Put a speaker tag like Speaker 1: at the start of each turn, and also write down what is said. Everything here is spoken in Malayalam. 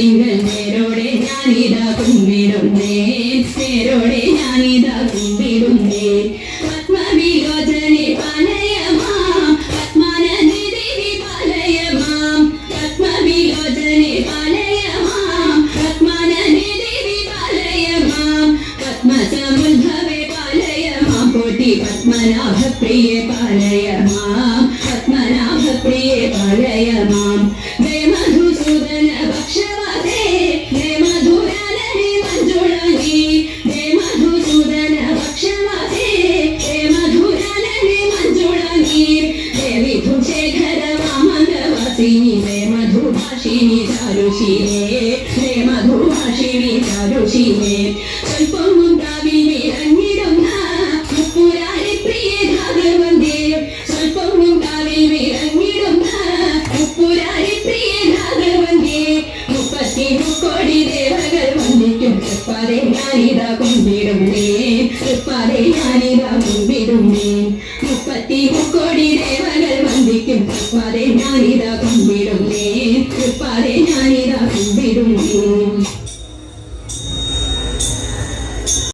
Speaker 1: തിങ്കൾ നേരോടെ ഞാനിതാ കുമ്പിടുന്നേ. നേരോടെ ഞാനിതാ കുമ്പിടുന്നേ. പത്മവിലോചനെ പലയമാ. പത്മനന്ദിനി പലയമാ പത്മവിലോചനെ പലയമാ. ദേവി പലയമാ പത്മസമുദ്ഭവേ പലയമാ. കോട്ടി പത്മനാഭപ്രിയ പലയമാ. మధుభాషిణి చారుషిణే రే మధుభాషిణి చారుషిణే స్వల్పముందావిని రంగిడమ్మ ముప్పురారి ప్రియ ధాగవందే స్వల్పముందావిని రంగిడమ్మ ముప్పురారి ప్రియ ధాగవందే ముప్పത്തി ముక్కోడి ദേവകൾ വന്ദിക്കും പരങ്ങാനിതാ കൊണ്ടേ കത്തി മുക്കോടി ദേവനൽ വന്ദിക്കും. തൃപ്പാതെ ഞാനിതാ കുമ്പിടുന്നേ തൃപ്പാതെ ഞാനിതാ കുമ്പിടുന്നേ